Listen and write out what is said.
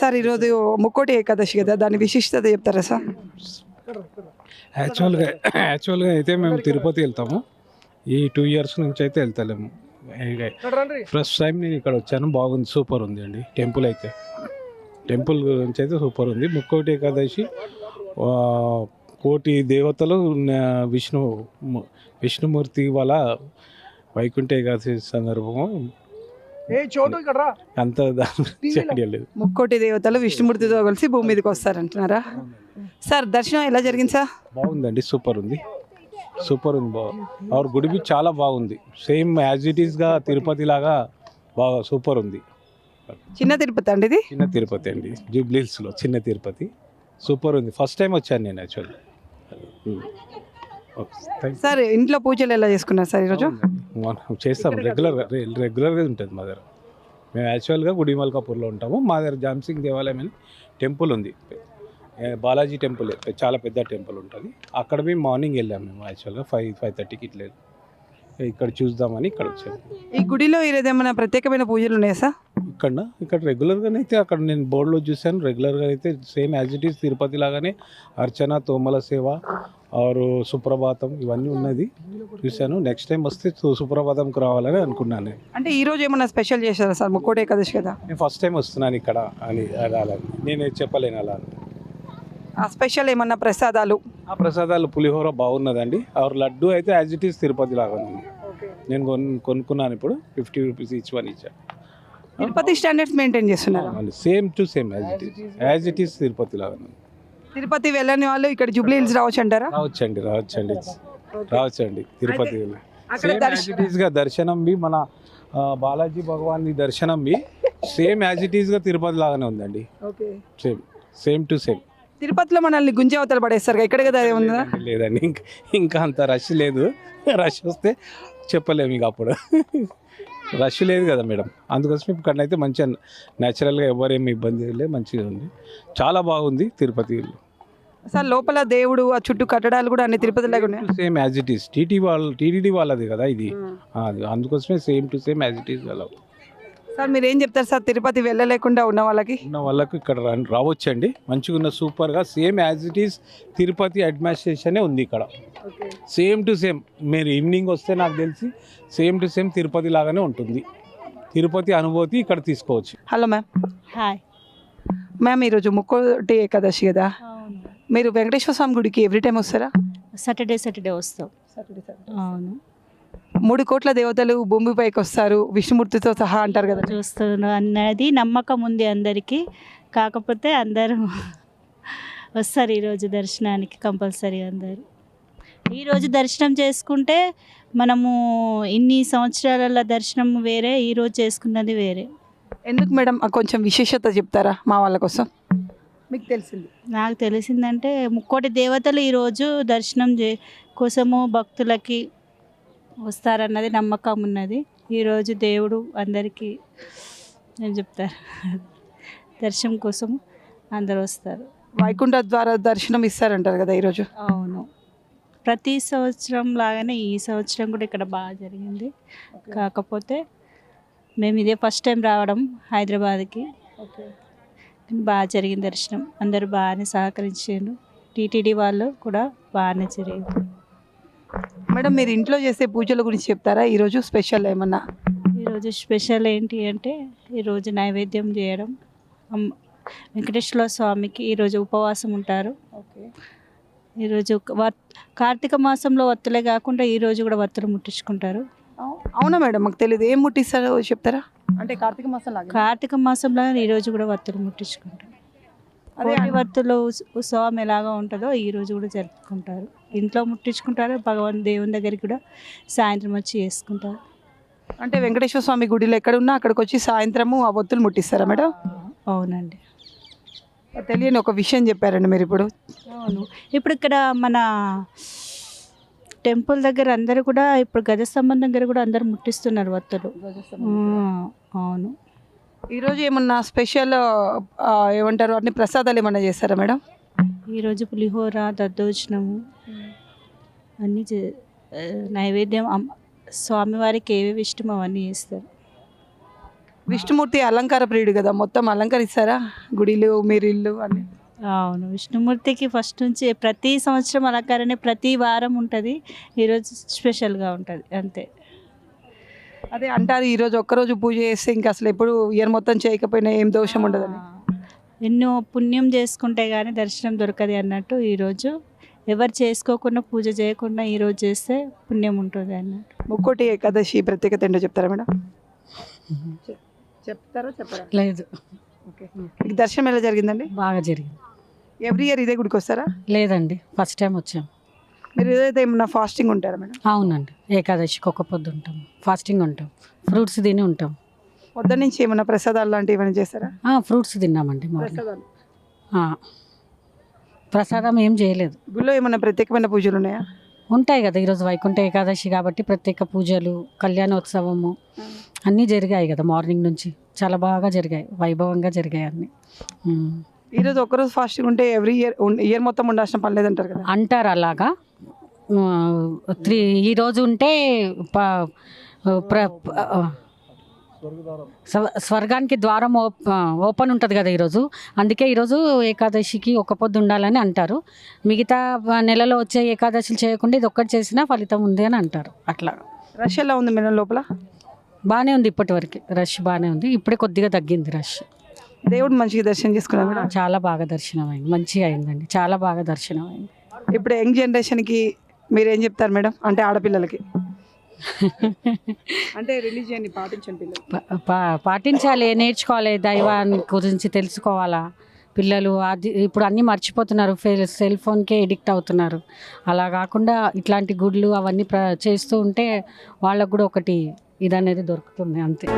Sir ఈరోజు ముక్కోటి ఏకాదశి కదా దాని విశిష్టత చెప్తారా సార్? యాక్చువల్గా యాక్చువల్గా అయితే మేము తిరుపతి వెళ్తాము. ఈ టూ ఇయర్స్ నుంచి అయితే వెళ్తలేము. ఫస్ట్ టైం నేను ఇక్కడ వచ్చాను. బాగుంది సూపర్ ఉంది అండి. టెంపుల్ అయితే. టెంపుల్ గురించి అయితే సూపర్ ఉంది. ముక్కోటి ఏకాదశి కోటి దేవతలు విష్ణు విష్ణుమూర్తి వాళ్ళ వైకుంఠ ఏకాదశి సందర్భము లేదు. ముక్కోటి దేవతలు విష్ణుమూర్తితో కలిసి భూమి మీదకి వస్తారంటున్నారా? సార్ దర్శనం ఎలా జరిగింది సార్? బాగుందండి సూపర్ ఉంది. సూపర్ ఉంది బా ఆవిడ గుడి బి చాలా బాగుంది. సేమ్ యాజ్ ఇట్ ఈస్గా తిరుపతి లాగా బాగా సూపర్ ఉంది. చిన్న తిరుపతి అండి ఇది? చిన్న తిరుపతి అండి. జూబ్లీహిల్స్లో చిన్న తిరుపతి. సూపర్ ఉంది. ఫస్ట్ టైం వచ్చాను నేను యాక్చువల్లీ సార్ ఇంట్లో పూజలు ఎలా చేసుకున్నారు సార్ ఈరోజు? చేస్తాం రెగ్యులర్గా రెగ్యులర్గా ఉంటుంది మా దగ్గర. మేము యాక్చువల్గా గుడిమల్కాపూర్లో ఉంటాము. మా దగ్గర జామ్సింగ్ దేవాలయం అని టెంపుల్ ఉంది. బాలాజీ టెంపుల్ చాలా పెద్ద టెంపుల్ ఉంటుంది. అక్కడ మేము మార్నింగ్ వెళ్ళాము మేము యాక్చువల్గా ఫైవ్ ఫైవ్ థర్టీకి ఇట్లా ఇక్కడ చూద్దామని ఇక్కడ వచ్చాము ఈ గుడిలో ఈరోజు ఏమైనా ప్రత్యేకమైన పూజలు ఉన్నాయా సార్? ఇక్కడ ఇక్కడ రెగ్యులర్గానే అయితే అక్కడ నేను బోర్డులో చూశాను. రెగ్యులర్గా అయితే same as it is Tirupati లాగానే అర్చన తోమల సేవ ఆరు సుప్రభాతం ఇవన్నీ ఉన్నది. చూశాను. నెక్స్ట్ టైం వస్తే సుప్రభాతంకి రావాలని అనుకున్నాను నేను. అంటే ఈ రోజు ఏమైనా స్పెషల్ చేశారా సార్? ముక్కోటి ఏకాదశి కదా. నేను ఫస్ట్ టైం వస్తున్నాను ఇక్కడ అని అలా నేను చెప్పలేను అలా అని. ఆ స్పెషల్ ఏమన్నా ప్రసాదాలు? ఆ ప్రసాదాలు పులిహోర బాగున్నదండి. ఆరు లడ్డు అయితే యాజ్ ఇట్ ఈస్ తిరుపతి లాగా ఉంది. నేను కొన్ కొనుక్కున్నాను ఇప్పుడు. ఫిఫ్టీ రూపీస్ ఈచ్ వన్ ఇచ్చా. తిరుపతి స్టాండర్డ్స్ మెయింటైన్ చేస్తున్నారు? Same to same as it is as it is Tirupati లాగా ఉంది. తిరుపతి వెళ్ళని వాళ్ళు ఇక్కడ జూబ్లీ హిల్స్ రావచ్చు అంటారా రావచ్చండి రావచ్చండి. రావచ్చండి తిరుపతి అక్కడ ఇట్ ఈస్గా దర్శనం బి మన బాలాజీ భగవాన్ దర్శనం బి సేమ్ యాజ్ ఇట్ ఈస్గా తిరుపతి లాగానే ఉందండి. సేమ్ సేమ్ టు సేమ్ తిరుపతిలో మనల్ని గుంజ అవతల పడేస్తారు ఇక్కడ కదా ఉందా లేదండి, లేదండి ఇంకా ఇంకా అంత రష్ లేదు. రష్ వస్తే చెప్పలేము ఇక అప్పుడు. రష్ లేదు కదా మేడం. అందుకోసం ఇక్కడనైతే మంచిగా న్యాచురల్గా ఎవరేమి ఇబ్బంది లేదు మంచిగా ఉంది. చాలా బాగుంది తిరుపతి. సార్ లోపల దేవుడు ఆ చుట్టూ కట్టడాలు కూడా అన్ని తిరుపతి ఉన్నాయి? Same as it is TT వాళ్ళ టీటీడీ వాళ్ళది కదా ఇది. అందుకోసమే same to same as it is అలా సార్ మీరు ఏం చెప్తారు సార్? తిరుపతి వెళ్ళలేకుండా ఉన్న వాళ్ళకి? ఉన్న వాళ్ళకు ఇక్కడ రావచ్చండి. మంచిగా ఉన్న సూపర్గా same as it is Tirupati అడ్మినిస్ట్రేషనే ఉంది ఇక్కడ. సేమ్ టు సేమ్ మీరు ఈవినింగ్ వస్తే నాకు తెలిసి సేమ్ టు సేమ్ తిరుపతి లాగానే ఉంటుంది. తిరుపతి అనుభూతి ఇక్కడ తీసుకోవచ్చు. Hello ma'am. హాయ్. మ్యామ్ ఈరోజు ముక్కోటి ఏకాదశి కదా? అవును. మీరు వెంకటేశ్వర స్వామి గుడికి ఎవ్రీ టైం వస్తారా? సాటర్డే సాటర్డే వస్తాం. అవును. మూడు కోట్ల దేవతలు భూమిపైకి వస్తారు విష్ణుమూర్తితో సహా అంటారు కదా. చూస్తున్నాం అన్నది నమ్మకం ఉంది అందరికీ. కాకపోతే అందరూ వస్తారు ఈరోజు దర్శనానికి కంపల్సరీ అందరూ. ఈరోజు దర్శనం చేసుకుంటే మనము ఇన్ని సంవత్సరాల దర్శనం వేరే ఈరోజు చేసుకున్నది వేరే. ఎందుకు మేడం? కొంచెం విశేషత చెప్తారా మా వాళ్ళ కోసం? మీకు తెలిసింది. నాకు తెలిసిందంటే ముక్కోటి దేవతలు ఈరోజు దర్శనం చే కోసము భక్తులకి వస్తారన్నది నమ్మకం ఉన్నది. ఈరోజు దేవుడు అందరికీ ఏం చెప్తారు దర్శనం కోసం అందరు వస్తారు. వైకుంఠ ద్వారా దర్శనం ఇస్తారంటారు కదా ఈరోజు? అవును. ప్రతి సంవత్సరం లాగానే ఈ సంవత్సరం కూడా ఇక్కడ బాగా జరిగింది. కాకపోతే మేము ఇదే ఫస్ట్ టైం రావడం హైదరాబాద్కి. బాగా జరిగింది దర్శనం. అందరూ బాగానే సహకరించారు. టీటీడీ వాళ్ళు కూడా బాగానే జరిగింది. మేడం మీరు ఇంట్లో చేసే పూజల గురించి చెప్తారా? ఈరోజు స్పెషల్ ఏమన్నా? ఈరోజు స్పెషల్ ఏంటి అంటే ఈరోజు నైవేద్యం చేయడం. వెంకటేశ్వర స్వామికి ఈరోజు ఉపవాసం ఉంటారు. ఈరోజు కార్తీక మాసంలో వత్తులే కాకుండా ఈరోజు కూడా వత్తులు ముట్టించుకుంటారు. అవునా మేడం? మాకు తెలియదు ఏం ముట్టిస్తారో చెప్తారా? అంటే కార్తీక మాసం లాగా కార్తీక మాసంలో ఈరోజు కూడా వత్తులు ముట్టించుకుంటారు. అదే కోటి వత్తులు ఉస్- ఉత్సవం ఎలాగా ఉంటుందో ఈ రోజు కూడా జరుపుకుంటారు. ఇంట్లో ముట్టించుకుంటారు భగవాన్ దేవుని దగ్గరికి కూడా సాయంత్రం వచ్చి చేసుకుంటారు. అంటే వెంకటేశ్వర స్వామి గుడిలో ఎక్కడున్నా అక్కడికి వచ్చి సాయంత్రము ఆ ఒత్తులు ముట్టిస్తారా మేడం? అవునండి. తెలియని ఒక విషయం చెప్పారండి మీరు ఇప్పుడు. అవును. ఇప్పుడు ఇక్కడ మన టెంపుల్ దగ్గర అందరూ కూడా ఇప్పుడు గజస్తంభం దగ్గర కూడా అందరు ముట్టిస్తున్నారు వత్తులు. అవును. ఈరోజు ఏమన్నా స్పెషల్ ఏమంటారు అన్ని ప్రసాదాలు ఏమన్నా చేస్తారా మేడం? ఈరోజు పులిహోర దద్దోజనము అన్నీ నైవేద్యం స్వామివారికి ఏవేవి ఇష్టమో అవన్నీ చేస్తారు. విష్ణుమూర్తి అలంకార ప్రియుడు కదా మొత్తం అలంకరిస్తారా? గుడిలు మీరు ఇల్లు అన్ని? అవును విష్ణుమూర్తికి ఫస్ట్ నుంచి ప్రతి సంవత్సరం అలంకరణ ప్రతి వారం ఉంటుంది ఈరోజు స్పెషల్గా ఉంటుంది అంతే. అదే అంటారు ఈ రోజు ఒక్కరోజు పూజ చేస్తే ఇంకా అసలు ఎప్పుడు ఇయర్ మొత్తం చేయకపోయినా ఏం దోషం ఉండదని. ఎన్నో పుణ్యం చేసుకుంటే కానీ దర్శనం దొరకదు అన్నట్టు ఈరోజు ఎవరు చేసుకోకుండా పూజ చేయకుండా ఈరోజు చేస్తే పుణ్యం ఉంటుంది అన్నట్టు. ముక్కోటి ఏకాదశి ప్రత్యేకత ఏంటో చెప్తారా మేడం? చెప్తారా చెప్పరా? లేదు. ఓకే. మీకు దర్శనం ఎలా జరిగిందండి? బాగా జరిగింది. ఎవ్రీ ఇయర్ ఇదే గుడికి వస్తారా? లేదండి ఫస్ట్ టైం వచ్చాం. మీరు ఏదైతే ఏమన్నా ఫాస్టింగ్ ఉంటారా మేడం? అవునండి. ఏకాదశికి ఒక పొద్దు ఉంటాం. ఫాస్టింగ్ ఉంటాం. ఫ్రూట్స్ తిని ఉంటాం. పొద్దున్న నుంచి ఏమన్నా ప్రసాదాలు లాంటివి ఏమైనా చేస్తారా ఆ, ఫ్రూట్స్ తిన్నామండి మార్నింగ్ ప్రసాదాలు. ఆ. ప్రసాదం ఏం చేయలేదు. గుళ్ళో ఏమన్నా ప్రత్యేకమైన పూజలు ఉన్నాయా? ఉంటాయి కదా ఈరోజు వైకుంఠ ఏకాదశి కాబట్టి ప్రత్యేక పూజలు కళ్యాణోత్సవము అన్నీ జరిగాయి కదా మార్నింగ్ నుంచి. చాలా బాగా జరిగాయి. వైభవంగా జరిగాయి అన్నీ. ఉమ్. ఈరోజు ఒక్కరోజు ఫాస్టింగ్ ఉంటే ఎవ్రీ ఇయర్ ఇయర్ మొత్తం ఉండాల్సిన పని లేదంటారు కదా? అంటారు అలాగా. త్రీ ఈరోజు ఉంటే స్వర్గానికి ద్వారం ఓప్ ఓపెన్ ఉంటుంది కదా ఈరోజు. అందుకే ఈరోజు ఏకాదశికి ఒక పొద్దు ఉండాలని అంటారు. మిగతా నెలలో వచ్చే ఏకాదశిలు చేయకుండా ఇది ఒక్కటి చేసినా ఫలితం ఉంది అని అంటారు. అట్లా. రష్ ఎలా ఉంది మేడం లోపల? బాగానే ఉంది ఇప్పటి వరకు. రష్ బాగానే ఉంది. ఇప్పుడే కొద్దిగా తగ్గింది రష్. దేవుడు మంచిగా దర్శనం చేసుకున్నాం చాలా బాగా దర్శనం అయింది మంచిగా అయిందండి. చాలా బాగా దర్శనం అయింది ఇప్పుడు యంగ్ జనరేషన్కి మీరు చెప్తారు మేడం? అంటే ఆడపిల్లలకి. అంటే రిలీజియన్ పాటించండి పిల్లలు. పాటించాలి నేర్చుకోవాలి దైవాన్ని గురించి తెలుసుకోవాలా? పిల్లలు అది ఇప్పుడు అన్నీ మర్చిపోతున్నారు సెల్ ఫోన్కే ఎడిక్ట్ అవుతున్నారు. అలా కాకుండా ఇట్లాంటి గుడ్లు అవన్నీ ప్ర చేస్తూ ఉంటే వాళ్ళకు కూడా ఒకటి ఇది అనేది దొరుకుతుంది అంతే.